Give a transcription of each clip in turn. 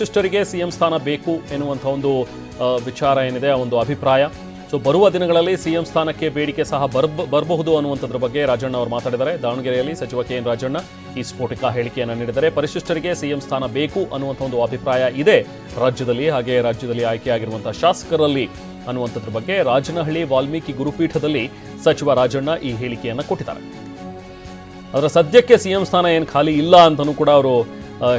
ಸಿಸ್ಟರಿಗೆ CM ಸ್ಥಾನ ಬೇಕು ಎನ್ನುವಂಥ ಒಂದು ವಿಚಾರ ಏನಿದೆ, ಆ ಒಂದು ಅಭಿಪ್ರಾಯ. ಸೊ, ಬರುವ ದಿನಗಳಲ್ಲಿ ಸಿಎಂ ಸ್ಥಾನಕ್ಕೆ ಬೇಡಿಕೆ ಸಹ ಬರ್ಬ, ಬರಬಹುದು ಅನ್ನುವಂಥದ್ರ ಬಗ್ಗೆ ರಾಜಣ್ಣ ಅವರು ಮಾತಾಡಿದ್ದಾರೆ. ದಾವಣಗೆರೆಯಲ್ಲಿ ಸಚಿವ ಕೆ ರಾಜಣ್ಣ ಈ ಸ್ಫೋಟಕ ಹೇಳಿಕೆಯನ್ನು ನೀಡಿದ್ದಾರೆ. ಪರಿಶಿಷ್ಟರಿಗೆ ಸಿಎಂ ಸ್ಥಾನ ಬೇಕು ಅನ್ನುವಂಥ ಒಂದು ಅಭಿಪ್ರಾಯ ಇದೆ. ರಾಜ್ಯದಲ್ಲಿ ಹಾಗೆ ರಾಜ್ಯದಲ್ಲಿ ಆಯ್ಕೆಯಾಗಿರುವಂಥ ಶಾಸಕರಲ್ಲಿ ಅನ್ನುವಂಥದ್ರ ಬಗ್ಗೆ ರಾಜನಹಳ್ಳಿ ವಾಲ್ಮೀಕಿ ಗುರುಪೀಠದಲ್ಲಿ ಸಚಿವ ರಾಜಣ್ಣ ಈ ಹೇಳಿಕೆಯನ್ನು ಕೊಟ್ಟಿದ್ದಾರೆ. ಅದರ ಸದ್ಯಕ್ಕೆ ಸಿಎಂ ಸ್ಥಾನ ಏನು ಖಾಲಿ ಇಲ್ಲ ಅಂತಲೂ ಕೂಡ ಅವರು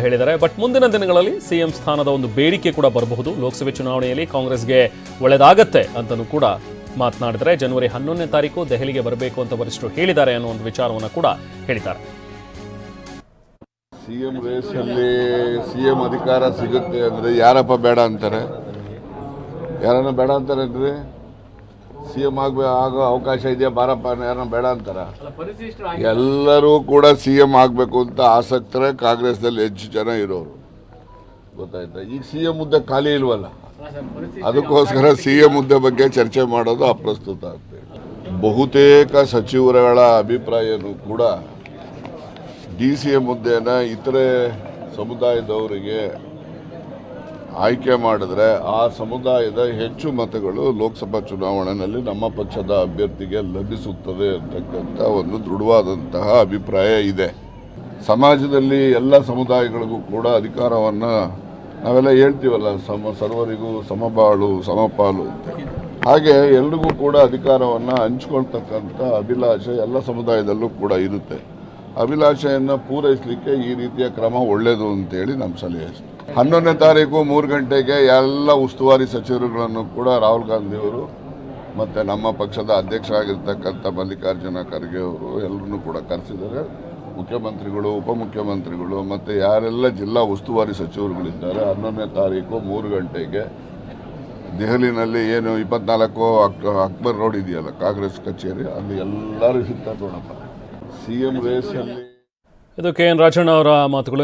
ಹೇಳಿದ್ದಾರೆ. ಬಟ್ ಮುಂದಿನ ದಿನಗಳಲ್ಲಿ ಸಿಎಂ ಸ್ಥಾನದ ಒಂದು ಬೇಡಿಕೆ ಕೂಡ ಬರಬಹುದು. ಲೋಕಸಭೆ ಚುನಾವಣೆಯಲ್ಲಿ ಕಾಂಗ್ರೆಸ್ಗೆ ಒಳ್ಳೆದಾಗತ್ತೆ ಅಂತಲೂ ಕೂಡ ಮಾತನಾಡಿದರೆ ಜನವರಿ ಹನ್ನೊಂದನೇ ತಾರೀಕು ದೆಹಲಿಗೆ ಬರಬೇಕು ಅಂತ ವರಿಷ್ಠರು ಹೇಳಿದ್ದಾರೆ ಅನ್ನೋ ಒಂದು ವಿಚಾರವನ್ನು ಕೂಡ ಹೇಳಿದ್ದಾರೆ. ಸಿಎಂ ರೇಸಲ್ಲಿ ಸಿಎಂ ಅಧಿಕಾರ ಸಿಗುತ್ತೆ ಅಂದರೆ ಯಾರಪ್ಪ ಬೇಡ ಅಂತಾರೆ? ಯಾರನ್ನ ಬೇಡ ಅಂತಾರೆ ಸಿಎಂ ಆಗ್ಬೇ ಆಗೋ ಅವಕಾಶ ಇದೆಯಾ ಬಾರಪ್ಪ ಯಾರನ್ನ ಬೇಡ ಅಂತಾರ. ಎಲ್ಲರೂ ಕೂಡ ಸಿಎಂ ಆಗಬೇಕು ಅಂತ ಆಸಕ್ತರೇ ಕಾಂಗ್ರೆಸ್ನಲ್ಲಿ ಹೆಚ್ಚು ಜನ ಇರೋರು. ಗೊತ್ತಾಯ್ತಾ? ಈಗ ಸಿಎಂ ಹುದ್ದೆ ಖಾಲಿ ಇಲ್ವಲ್ಲ? ಅದಕ್ಕೋಸ್ಕರ ಸಿಎಂ ಹುದ್ದೆ ಬಗ್ಗೆ ಚರ್ಚೆ ಮಾಡೋದು ಅಪ್ರಸ್ತುತ ಆಗ್ತದೆ ಬಹುತೇಕ ಸಚಿವರುಗಳ ಅಭಿಪ್ರಾಯನೂ ಕೂಡ ಡಿ ಸಿ ಎಂ ಹುದ್ದೆನ ಇತರೆ ಸಮುದಾಯದವರಿಗೆ ಆಯ್ಕೆ ಮಾಡಿದ್ರೆ ಆ ಸಮುದಾಯದ ಹೆಚ್ಚು ಮತಗಳು ಲೋಕಸಭಾ ಚುನಾವಣೆಯಲ್ಲಿ ನಮ್ಮ ಪಕ್ಷದ ಅಭ್ಯರ್ಥಿಗೆ ಲಭಿಸುತ್ತದೆ ಅಂತಕ್ಕಂಥ ಒಂದು ದೃಢವಾದಂತಹ ಅಭಿಪ್ರಾಯ ಇದೆ. ಸಮಾಜದಲ್ಲಿ ಎಲ್ಲ ಸಮುದಾಯಗಳಿಗೂ ಕೂಡ ಅಧಿಕಾರವನ್ನು ನಾವೆಲ್ಲ ಹೇಳ್ತೀವಲ್ಲ, ಸಮ ಸರ್ವರಿಗೂ ಸಮಬಾಳು, ಸಮಪಾಲು ಅಂತ. ಹಾಗೆ ಎಲ್ರಿಗೂ ಕೂಡ ಅಧಿಕಾರವನ್ನು ಹಂಚ್ಕೊಳ್ತಕ್ಕಂಥ ಅಭಿಲಾಷೆ ಎಲ್ಲ ಸಮುದಾಯದಲ್ಲೂ ಕೂಡ ಇರುತ್ತೆ. ಅಭಿಲಾಷೆಯನ್ನು ಪೂರೈಸಲಿಕ್ಕೆ ಈ ರೀತಿಯ ಕ್ರಮ ಒಳ್ಳೆಯದು ಅಂತೇಳಿ ನಮ್ಮ ಸಲಹೆ. ಹನ್ನೊಂದನೇ ತಾರೀಕು ಮೂರು ಗಂಟೆಗೆ ಎಲ್ಲ ಉಸ್ತುವಾರಿ ಸಚಿವರುಗಳನ್ನು ಕೂಡ ರಾಹುಲ್ ಗಾಂಧಿಯವರು ಮತ್ತು ನಮ್ಮ ಪಕ್ಷದ ಅಧ್ಯಕ್ಷರಾಗಿರ್ತಕ್ಕಂಥ ಮಲ್ಲಿಕಾರ್ಜುನ ಖರ್ಗೆ ಅವರು ಎಲ್ಲರನ್ನೂ ಕೂಡ ಕರೆಸಿದ್ದಾರೆ. ಮುಖ್ಯಮಂತ್ರಿಗಳು, ಉಪಮುಖ್ಯಮಂತ್ರಿಗಳು ಮತ್ತು ಯಾರೆಲ್ಲ ಜಿಲ್ಲಾ ಉಸ್ತುವಾರಿ ಸಚಿವರುಗಳಿದ್ದಾರೆ, ಹನ್ನೊಂದನೇ ತಾರೀಕು ಮೂರು ಗಂಟೆಗೆ ದೆಹಲಿನಲ್ಲಿ ಏನು ಇಪ್ಪತ್ನಾಲ್ಕು ಅಕ್, ಅಕ್ಬರ್ ರೋಡ್ ಇದೆಯಲ್ಲ, ಕಾಂಗ್ರೆಸ್ ಕಚೇರಿ, ಅಲ್ಲಿ ಎಲ್ಲರೂ ಸಿಗ್ತಾರೆ ನೋಡಪ್ಪ ಸಿ ಎಂ ಇದು ಕೆ ಎನ್ ರಾಜಣ್ಣ ಅವರ ಮಾತುಗಳು.